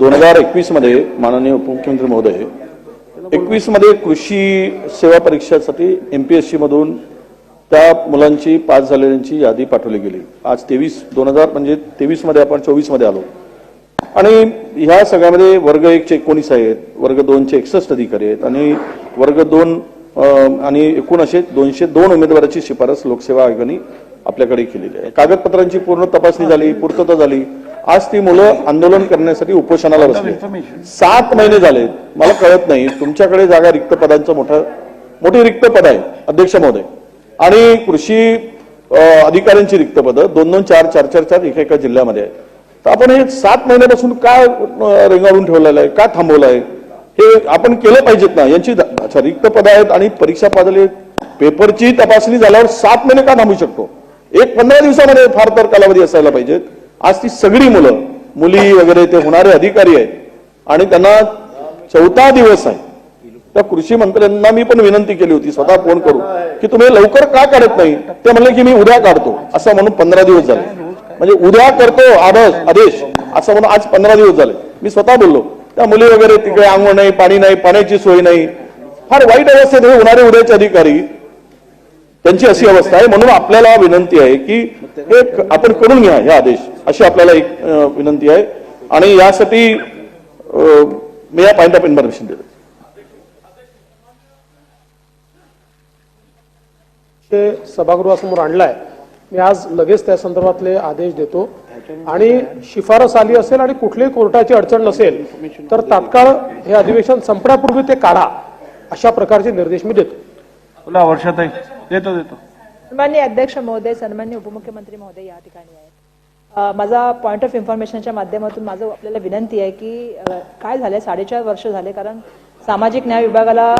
दोन हजार एकवीसमध्ये माननीय उपमुख्यमंत्री महोदय एकवीसमध्ये कृषी सेवा परीक्षेसाठी एमपीएससी मधून त्या मुलांची पास झालेल्यांची यादी पाठवली गेली. आज तेवीस दोन हजार म्हणजे तेवीसमध्ये आपण चोवीसमध्ये आलो. आणि ह्या सगळ्यामध्ये वर्ग एकचे एकोणीस आहेत वर्ग दोनचे एकसष्ट अधिकारी आहेत आणि वर्ग दोन आणि एकूण असे दोनशे दोन उमेदवाराची शिफारस लोकसेवा आयोगाने आपल्याकडे केलेली आहे. कागदपत्रांची पूर्ण तपासणी झाली पूर्तता झाली. आज ती मुलं आंदोलन करण्यासाठी उपोषणाला बसली. सात महिने झाले. मला कळत नाही तुमच्याकडे जागा रिक्त पदांचं मोठं मोठी रिक्त पद आहे अध्यक्ष महोदय. आणि कृषी अधिकाऱ्यांची रिक्त पदं दोन दोन चार चार चार चार एका एका जिल्ह्यामध्ये आहे तर आपण हे सात महिन्यापासून का रेंगाळून ठेवलेलं आहे? का थांबवलं आहे हे आपण केलं पाहिजेत ना? यांची अच्छा रिक्त पद आहेत आणि परीक्षा पादले पेपरची तपासणी झाल्यावर सात महिने का थांबू शकतो? एक पंधरा दिवसामध्ये फार तर कालावधी असायला पाहिजेत आज ती सगळी मुलं मुली वगैरे ते होणारे अधिकारी आहेत. आणि त्यांना चौथा दिवस आहे. त्या कृषी मंत्र्यांना मी पण विनंती केली होती स्वतः फोन करू की तुम्ही लवकर का काढत नाही? ते म्हणले की मी उद्या काढतो. असं म्हणून पंधरा दिवस झाले. म्हणजे उद्या करतो आदेश आदेश. असं म्हणून आज पंधरा दिवस झाले. मी स्वतः बोललो त्या मुली वगैरे तिकडे आंघोळ नाही पाणी नाही पाण्याची सोय नाही. फार वाईट अवस्थेत हे होणारे उद्याचे अधिकारी त्यांची अशी अवस्था आहे. म्हणून आपल्याला विनंती आहे की हे क- आपण करून घ्या हे आदेश. अशी आपल्याला एक विनंती आहे. आणि यासाठी मी या पॉइंट ऑफ इन्फॉर्मेशन देतो. ते सभागृहासमोर आणलाय. मी आज लगेच त्या संदर्भातले आदेश देतो. आणि शिफारस आली असेल आणि कुठलीही कोर्टाची अडचण नसेल तर तात्काळ हे अधिवेशन संपण्यापूर्वी ते काढा. अशा प्रकारचे निर्देश मी देतो. बोला वर्षाताई. देतो देतो. सन्मान्य अध्यक्ष महोदय सन्मान्य उपमुख्यमंत्री महोदय या ठिकाणी आहेत. माझा पॉईंट ऑफ इन्फॉर्मेशनच्या माध्यमातून माझं आपल्याला विनंती आहे की काय झालंय? साडेचार वर्ष झाले कारण सामाजिक न्याय विभागाला